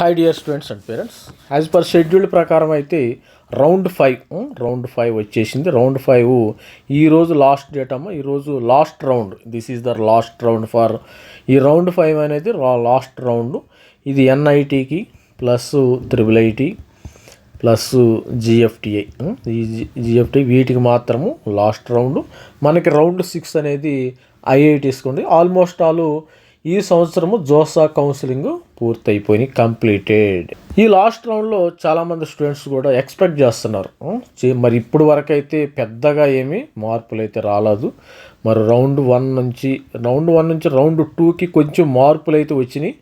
Hi dear students and parents as per schedule ప్రకారం అయితే round five round five వచ్చేసింది. Round five ఈరోజు last date అమ్మ. ఈరోజు last round this is the last round for ఈ round five అనేది last round ఇది ఎన్ఐటికి plus triple IT plus GFTI ఈ జిఎఫ్టి వీటికి మాత్రము లాస్ట్ రౌండ్ మనకి రౌండ్ సిక్స్ అనేది ఐఐటీస్కి ఉంది. ఆల్మోస్ట్ ఆల్ ఈ సంవత్సరము జోసా కౌన్సిలింగ్ పూర్తయిపోయి కంప్లీటెడ్. ఈ లాస్ట్ రౌండ్లో చాలామంది స్టూడెంట్స్ కూడా ఎక్స్పెక్ట్ చేస్తున్నారు. చే- మరి ఇప్పుడు వరకు అయితే పెద్దగా ఏమీ మార్పులు అయితే రాలేదు. మరి రౌండ్ వన్ నుంచి రౌండ్ వన్ నుంచి రౌండ్ టూకి కొంచెం మార్పులు అయితే వచ్చినాయి.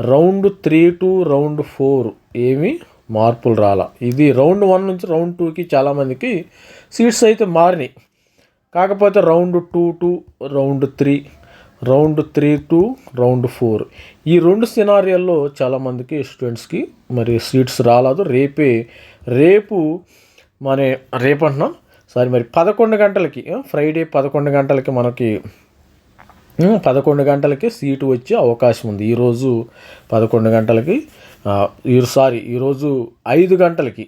Round three to round four ఏమీ మార్పులు రాలా. ఇది రౌండ్ వన్ నుంచి రౌండ్ టూకి చాలామందికి సీట్స్ అయితే మారినాయి. కాకపోతే round two to round three round three to round four. ఈ రెండు సినారియాల్లో చాలామందికి స్టూడెంట్స్కి మరి సీట్స్ రాలేదు. రేపే రేపు మన రేపు అంటున్నాం? సారీ మరి పదకొండు గంటలకి ఫ్రైడే పదకొండు గంటలకి మనకి పదకొండు గంటలకి సీటు వచ్చే అవకాశం ఉంది. ఈరోజు పదకొండు గంటలకి ఈ సారీ ఈరోజు ఐదు గంటలకి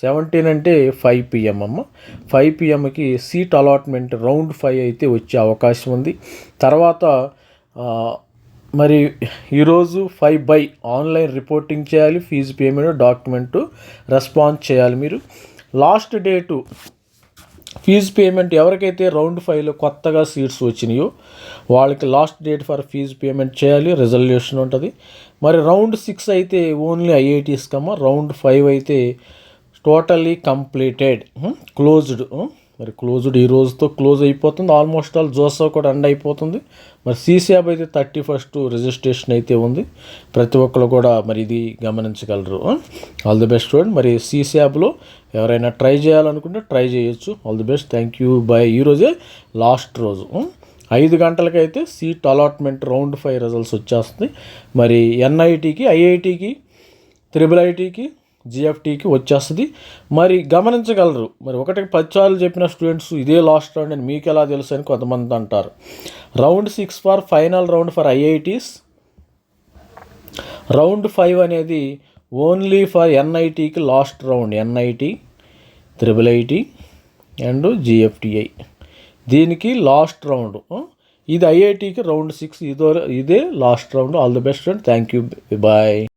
సెవెంటీన్ అంటే ఫైవ్ పిఎం అమ్మ. ఫైవ్ పిఎంకి సీట్ అలాట్మెంట్ రౌండ్ ఫైవ్ అయితే వచ్చే అవకాశం ఉంది. తర్వాత మరి ఈరోజు ఫైవ్ బై ఆన్లైన్ రిపోర్టింగ్ చేయాలి ఫీజు పేమెంట్ డాక్యుమెంట్ రెస్పాన్స్ చేయాలి మీరు. లాస్ట్ డేటు ఫీజు పేమెంట్ ఎవరికైతే రౌండ్ ఫైవ్లో కొత్తగా సీట్స్ వచ్చినాయో వాళ్ళకి last date for fees payment చేయాలి రిజల్యూషన్ ఉంటుంది. మరి రౌండ్ సిక్స్ అయితే ఓన్లీ ఐఐటీస్ కమ్మ రౌండ్ ఫైవ్ అయితే టోటల్లీ కంప్లీటెడ్ క్లోజ్డ్ మరి క్లోజ్డ్ ఈ రోజుతో క్లోజ్ అయిపోతుంది. ఆల్మోస్ట్ ఆల్ జోసా కూడా ఎండ్ అయిపోతుంది. మరి సీసీఆబ్ అయితే థర్టీ ఫస్ట్ రిజిస్ట్రేషన్ అయితే ఉంది. ప్రతి ఒక్కరు కూడా మరి ఇది గమనించగలరు ఆల్ ది బెస్ట్ స్టూడెంట్ మరి సీసీఆబ్లో ఎవరైనా ట్రై చేయాలనుకుంటే ట్రై చేయొచ్చు. All the best thank you bye ఈరోజే లాస్ట్ రోజు hmm. ఐదు గంటలకైతే seat allotment round five results వచ్చేస్తుంది. మరి ఎన్ఐటీకి ఐఐటీకి త్రిబుల్ ఐటీకి జిఎఫ్టీకి వచ్చేస్తుంది. మరి గమనించగలరు. మరి ఒకటికి పది చెప్పిన స్టూడెంట్స్ ఇదే లాస్ట్ రౌండ్ అని మీకు ఎలా తెలుసు అని కొంతమంది అంటారు. Round six for final round for IITs round five అనేది only for ఎన్ఐటీకి last round NIT triple IT and GFTI దీనికి లాస్ట్ రౌండ్ hmm? ఇది ఐఐటికి రౌండ్ సిక్స్ ఇదో ఇదే last round all the best and thank you bye